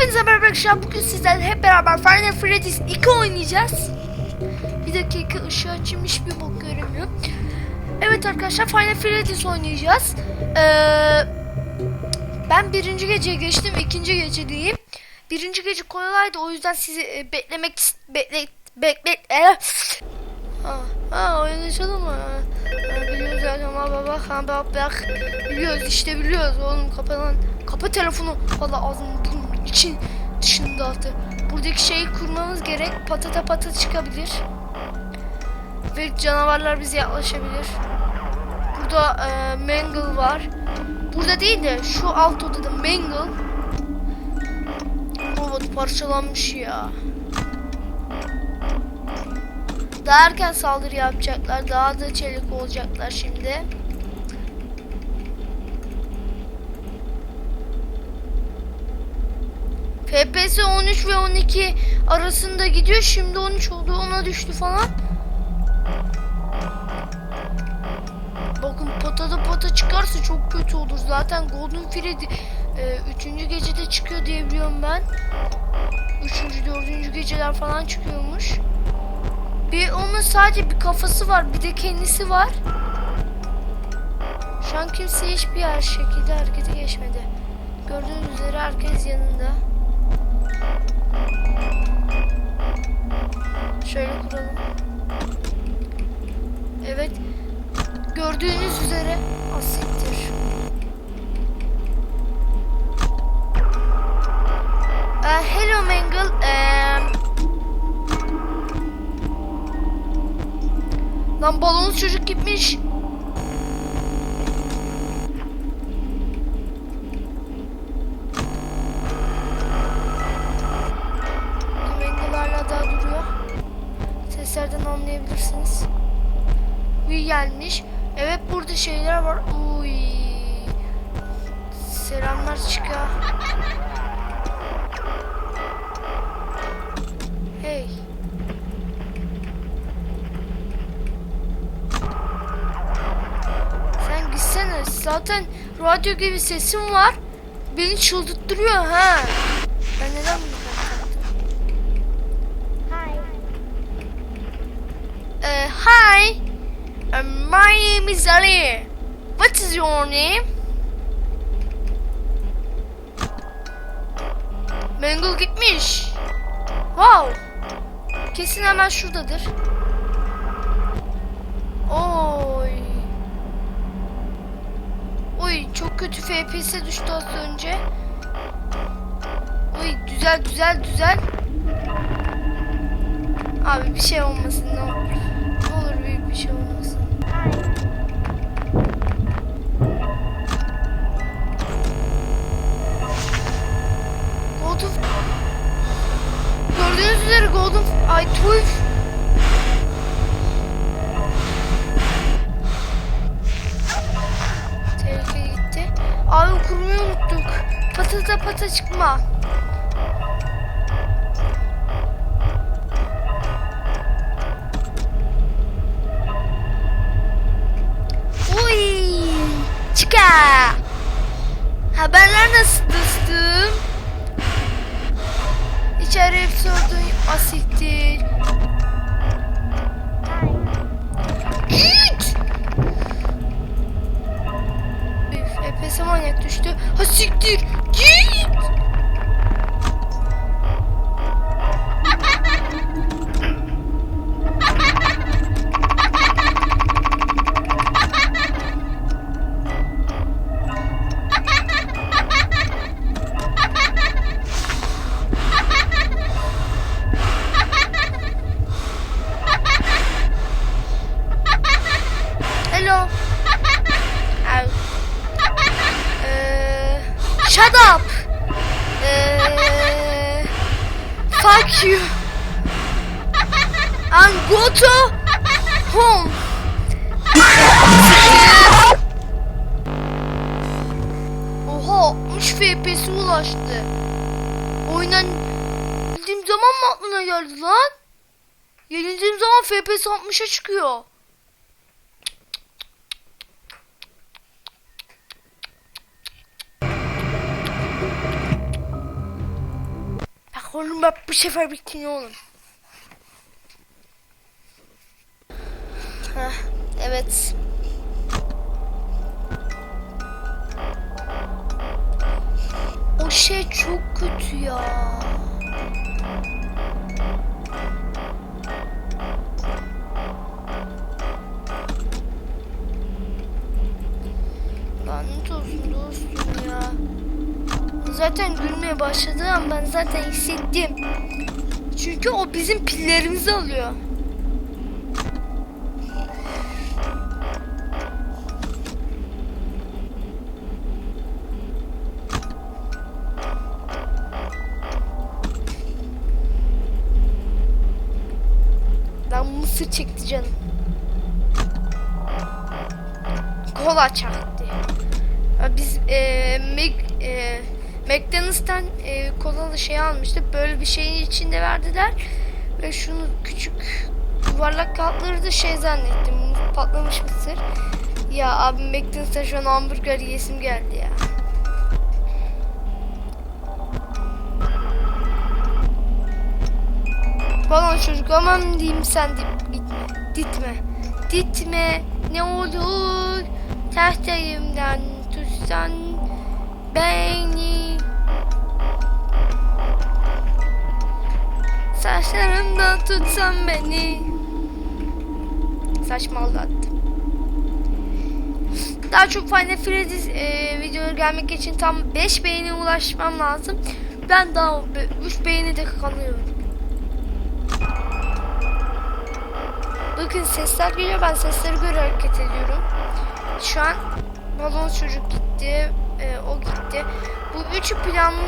Hepinize merhaba arkadaşlar. Bugün sizlerle hep beraber Final Freddy's 2 oynayacağız. Bir dakika ışığı açayım hiçbir bok göremiyorum. Evet arkadaşlar Final Freddy's oynayacağız. Ee, ben birinci geceye geçtim. ikinci gecedeyim. Birinci gece kolaydı o yüzden sizi e, beklemek bekle bekle e, Ha, ha oynayalım mı? Ha, biliyoruz zaten ama baba ha bak bak biliyoruz işte biliyoruz oğlum kapa lan kapa telefonu valla ağzını için dışını dağıtı buradaki şeyi kurmamız gerek patata patata çıkabilir. Ve canavarlar bize yaklaşabilir. Burada e, Mangle var. Burada değil de şu alt odada Mangle. Robot parçalanmış ya. Daha erken saldırı yapacaklar. Daha da çelik olacaklar şimdi. FPS 13 ve 12 arasında gidiyor. Şimdi 13 oldu. Ona düştü falan. Bakın patada pata çıkarsa çok kötü olur. Zaten Golden Freddy 3. gecede çıkıyor diye biliyorum ben. 3. 4. geceler falan çıkıyormuş. Bir onun sadece bir kafası var, bir de kendisi var. Şu an kimse hiçbir yer şekilde harekete geçmedi. Gördüğünüz üzere herkes yanında. Şöyle kuralım. Evet. Gördüğünüz üzere asiktir. Uh, hello Mangle. Um, Lan balonlu çocuk gitmiş. Seslerden anlayabilirsiniz. Bir gelmiş. Evet burada şeyler var. Uy. Selamlar çıka. Hey. Sen gitsene. Zaten radyo gibi sesim var. Beni çıldırttırıyor ha. Ben neden bunu Uh, hi. Uh, my name is Ali. What is your name? Mangle gitmiş. Wow. Kesin hemen şuradadır. Oy. Oy çok kötü FPS düştü az önce. Oy güzel güzel güzel. Abi bir şey olmasın ne olur. Gördüğünüz üzere Golden Ay Toy Tehlike gitti. Abi kurmayı unuttuk. Patata pata çıkma. Uy! Çıka! Haberler nasıl dostum? İçeri episodun asiktir. Git! Üf, EPS manyak düştü. Ha you. And go to home. Oha 60 FPS'e ulaştı. Oyundan bildiğim zaman mı aklına geldi lan? Yenildiğim zaman FPS 60'a çıkıyor. Oğlum bak bu sefer bitti ne oğlum. Heh, evet. O şey çok kötü ya. Zaten gülmeye başladığı an ben zaten hissettim. Çünkü o bizim pillerimizi alıyor. Lan mısır çekti canım. Kola çaktı. Biz e, Mac, e, McDonald's'tan e, kolalı şey almıştık. Böyle bir şeyin içinde verdiler. Ve şunu küçük yuvarlak kağıtları da şey zannettim. Patlamış mısır. Ya abi McDonald's'ta şu an hamburger yesim geldi ya. Falan çocuk aman diyeyim sen de gitme. Gitme. Gitme. Ne olur. Tahtayımdan tutsan beni. Saçlarımdan tutsan beni. Saçmalattım. Daha çok Final Freddy e, videoya gelmek için tam 5 beğeni ulaşmam lazım. Ben daha 3 beğeni de kalıyorum. Bakın sesler geliyor. Ben seslere göre hareket ediyorum. Şu an balon çocuk gitti. e, o gitti. Bu üçü planlı.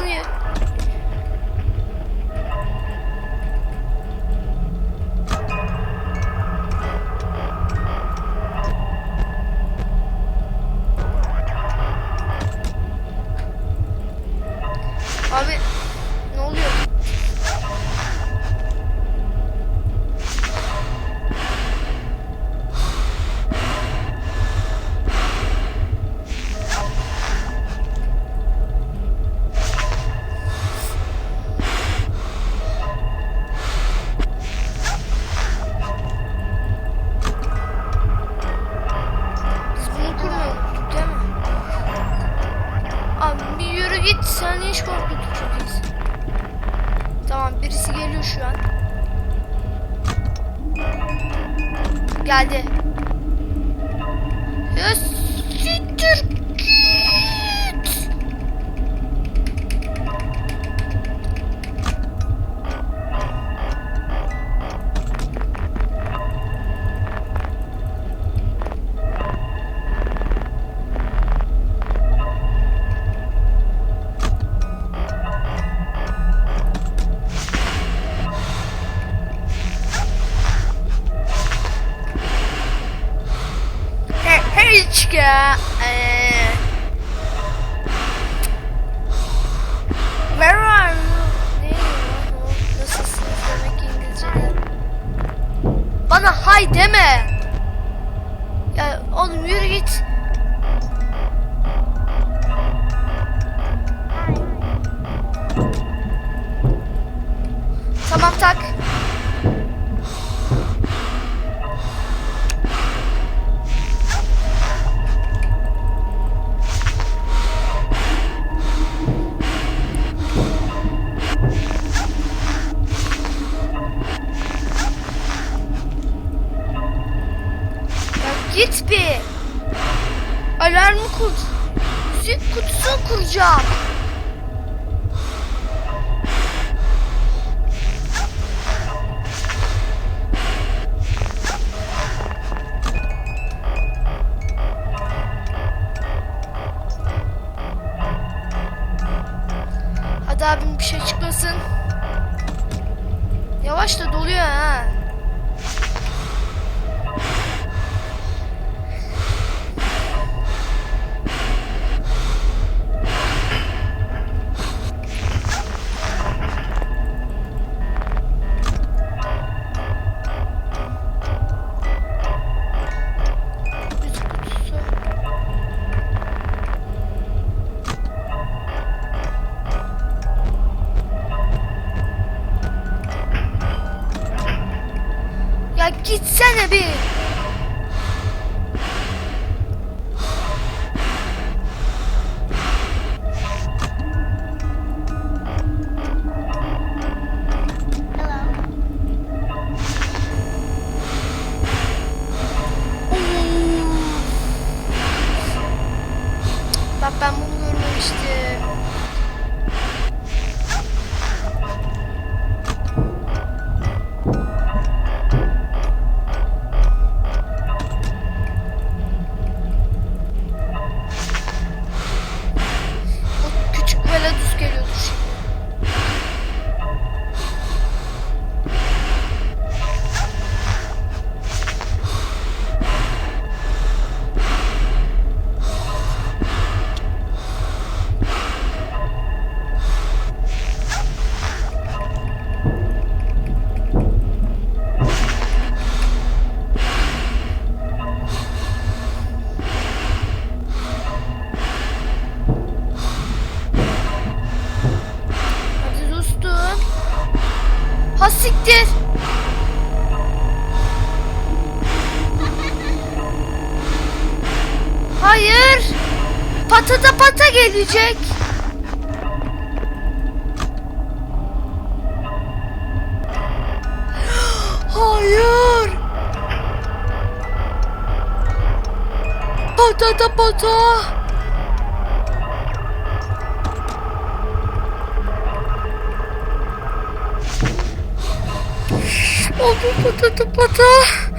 Geliyor şu an. Geldi. Ya siktir Hay deme. Ya oğlum yürü git. Tamam tak. Shake. Gitsene Patata pata gelecek. Hayır. Patata pata. Oldu patata pata.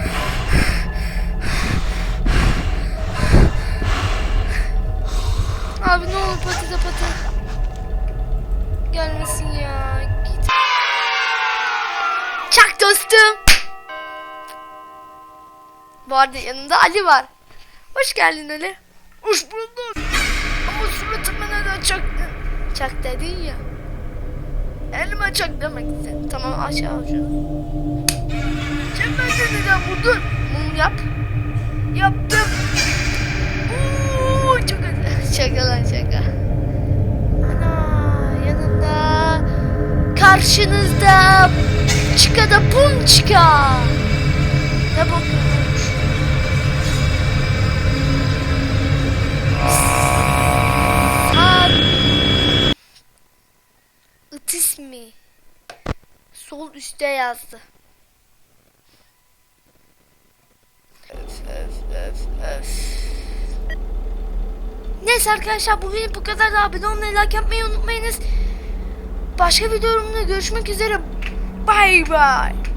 Dostum. Bu arada yanında Ali var. Hoş geldin Ali. Hoş bulduk. Ama suratıma neden çaktın? Çak dedin ya. Elime çak demek istedim. Tamam aşağı. Sen benden neden vurdun? Mum yap. Yaptım. Oo, çok acı. Şaka lan şaka. Ana yanında karşınızda çıka da bum çıka. Ne bakıyormuş? Sağ İtismi. Sol üstte yazdı. Öf, öf, öf, öf. Neyse arkadaşlar bugün bu kadar da abone olmayı, like yapmayı unutmayınız. Başka videomda görüşmek üzere. Bye bye.